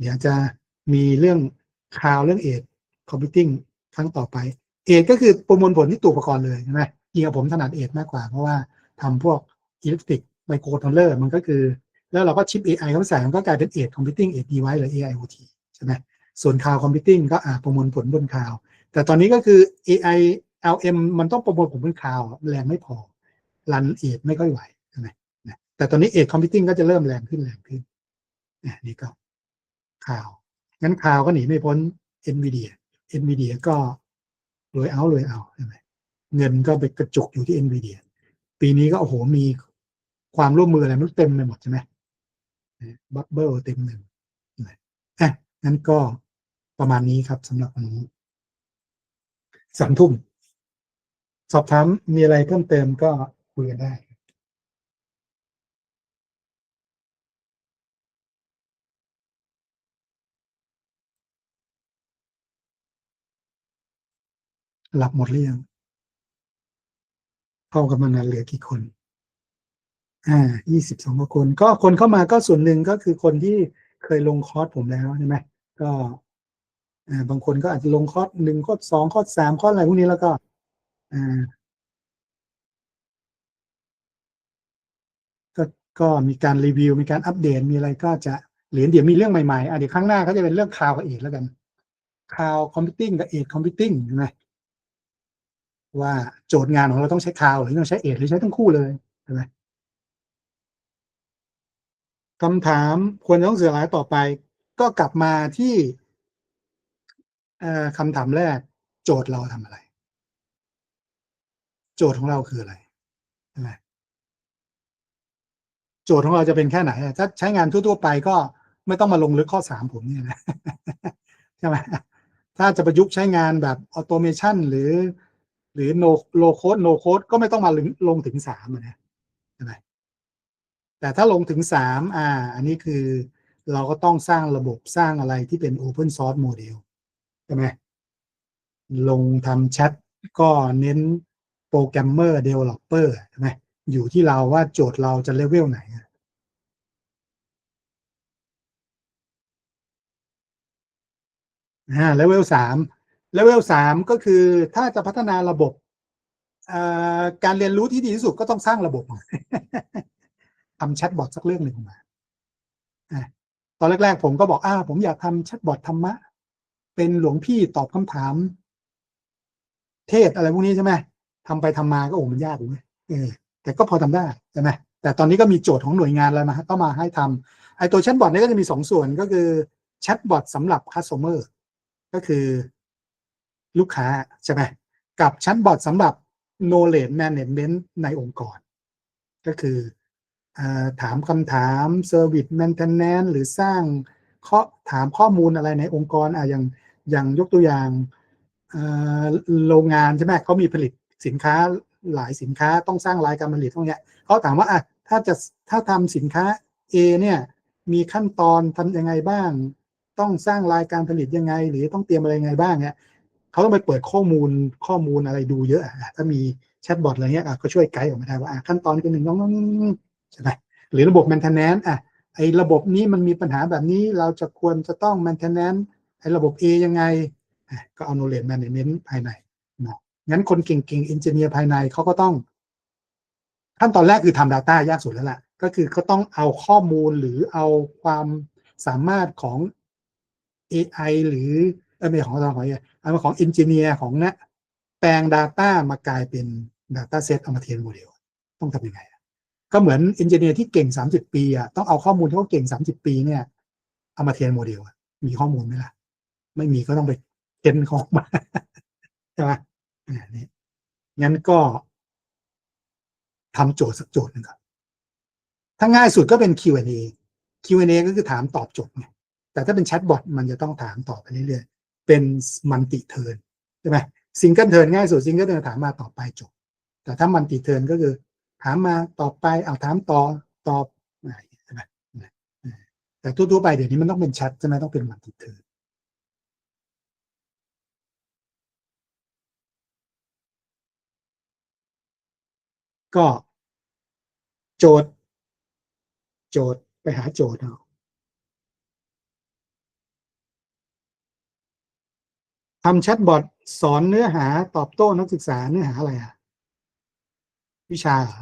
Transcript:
เดี๋ยวจะมีเรื่องข่าวเรื่องเอทคอมพิวติ้งครั้งต่อไป เอทก็คือประมวลผลที่ตัวอุปกรณ์เลยใช่ไหมจริงๆผมถนัดเอทมากกว่า เพราะว่าทำพวกอิเล็กทริกไมโครคอนโทรลเลอร์มันก็คือ แล้วเราก็ชิป AI เข้าไปใส่มันก็กลายเป็นเอทคอมพิวติ้งเอทดีไวหรือ AIoT ใช่ไหมส่วนข่าวคอมพิวติ้งก็อ่าประมวลผลบนข่าว แต่ตอนนี้ก็คือ AI LM มันต้องประมวลผลบนข่าวแรงไม่พอรันเอทไม่ค่อยไหวใช่ไหมแต่ตอนนี้เอทคอมพิวติ้งก็จะเริ่มแรงขึ้นแรงขึ้นนี่ก็ ข่าว งั้นข่าวก็หนีไม่พ้น NVIDIA NVIDIA ก็รวยเอารวยเอาใช่ไหมเงินก็ไปกระจุกอยู่ที่ NVIDIA ปีนี้ก็โอ้โหมีความร่วมมืออะไรมันเต็มไปหมดใช่ไหมบับเบิลเต็มหนึ่งอะงั้นก็ประมาณนี้ครับสำหรับวันนี้สามทุ่ม สอบถามมีอะไรเพิ่มเติมก็คุยกันได้ หลับหมดหรือยังเข้ากับมันเหลือกี่คน อ่ายี่สิบสองคน ก็คนเข้ามาก็ส่วนหนึ่งก็คือคนที่เคยลงคอร์สผมแล้วใช่ไหมก็อ่าบางคนก็อาจจะลงคอร์สหนึ่งคอร์สสองคอร์สสามคอร์สอะไรพวกนี้แล้วก็ อ่าก็ก็มีการรีวิว มีการอัปเดตมีอะไรก็จะหรือเดี๋ยวมีเรื่องใหม่ๆอะเดี๋ยวครั้งหน้าก็จะเป็นเรื่องข่าวกับเอกแล้วกันข่าวคอมพิวติ้งกับเอกคอมพิวติ้งใช่ไหม ว่าโจทย์งานของเราต้องใช้ข่าวหรือต้องใช้เอกหรือใช้ทั้งคู่เลยใช่ไหมคำถามควรต้องเสือหลายต่อไป ก็กลับมาที่คำถามแรก โจทย์เราทำอะไร โจทย์ของเราคืออะไรใช่ไหมโจทย์ของเราจะเป็นแค่ไหนถ้าใช้งานทั่วๆไปก็ไม่ต้องมาลงลึกข้อสามผมเนี่ยนะใช่ไหมถ้าจะประยุกต์ใช้งานแบบออโตเมชันหรือ หรือโนโลโคดโนโคดก็ไม่ต้องมาลงถึงสามนะใช่ไหมแต่ถ้าลงถึงสามอ่า อันนี้คือเราก็ต้องสร้างระบบสร้างอะไรที่เป็น Open Source Model ใช่ไหมลงทำแชทก็เน้นโปรแกรมเมอร์เดเวลลอปเปอร์ใช่ไหมอยู่ที่เราว่าโจทย์เราจะเลเวลไหนอ่าเลเวลสาม เลเวลสามก็คือถ้าจะพัฒนาระบบการเรียนรู้ที่ดีที่สุดก็ต้องสร้างระบบทำแชทบอทสักเรื่องหนึ่งมาตอนแรก ๆ ผมก็บอกอ้าผมอยากทำแชทบอทธรรมะ เป็นหลวงพี่ตอบคำถาม เทศอะไรพวกนี้ใช่ไหมทำไปทำมาก็โอ้มันยากเลยเออแต่ก็พอทำได้ใช่ไหมแต่ตอนนี้ก็มีโจทย์ของหน่วยงานอะไรมาก็มาให้ทำไอตัวแชทบอทนี่ก็จะมีสองส่วนก็คือแชทบอทสำหรับคัสเตอร์ก็คือ ลูกค้าใช่ไหมกับแชทบอทสำหรับ knowledge management ในองค์กร ก็คืออถามคำถาม service maintenance หรือสร้างข้อถามข้อมูลอะไรในองค์กรอะอย่างอย่างยกตัวอย่างโรงงานใช่ไหมเขามีผลิตสินค้าหลายสินค้าต้องสร้างรายการผลิตพวกนี้เขาถามว่าอะถ้าจะถ้าทำสินค้า A เนี่ยมีขั้นตอนทำยังไงบ้าง ต้องสร้างรายการผลิตยังไง หรือต้องเตรียมอะไรยังไงบ้างเนี่ย เขาต้องไปเปิดข้อมูลข้อมูลอะไรดูเยอะถ้ามีแชทบอทอะไรเงี้ยก็ช่วยไกด์ออกมาได้ว่าขั้นตอนเป็นหนึ่งน้องใช่ไหมหรือระบบ maintenance อะไอ้ระบบนี้มันมีปัญหาแบบนี้เราจะควรจะต้อง maintenance ไอ้ระบบ A ยังไง ก็เอา knowledge management ภายในนะงั้นคนเก่งๆเอนจิเนียร์ภายในเขาก็ต้อง ขั้นตอนแรกคือทำ Data ยากสุดแล้วล่ะ ก็คือเขาต้องเอาข้อมูลหรือเอาความสามารถของ AI หรือ เออไม่ของเราของเอามาของเอนจิเนียร์ของนะแปลง Data มากลายเป็น Data Set เอามาเทรนโมเดลต้องทำยังไงก็เหมือนเอนจิเนียร์ที่เก่ง 30 ปีอะต้องเอาข้อมูลที่เขาเก่ง 30 ปีเนี่ย เอามาเทรนโมเดลมีข้อมูลไหมล่ะ ไม่มีก็ต้องไปเทรนของมาใช่ไหมนี่งั้นก็ทำโจทย์สักโจทย์หนึ่งครับถ้าง่ายสุดก็เป็น Q&A Q&A ก็คือถามตอบจบไงแต่ถ้าเป็นแชทบอทมันจะต้องถามตอบไปเรื่อยๆ เป็นมันติเทิร์นใช่ไหมซิงเกิลเทิร์นง่ายสุดซิงเกิลเทิร์นถามมาตอบไปจบ แต่ถ้ามันติเทิร์นก็คือ ถามมาตอบไปเอาถามต่อตอบใช่ไหมแต่ทั่วๆไปเดี๋ยวนี้มันต้องเป็นแชทใช่ไหมต้องเป็นมันติเทิร์นก็ โจทย์ โจทย์ไปหาโจทย์เอา ทำแชทบอทสอนเนื้อหาตอบโต้นักศึกษาเนื้อหาอะไรอะ วิชาเหรอ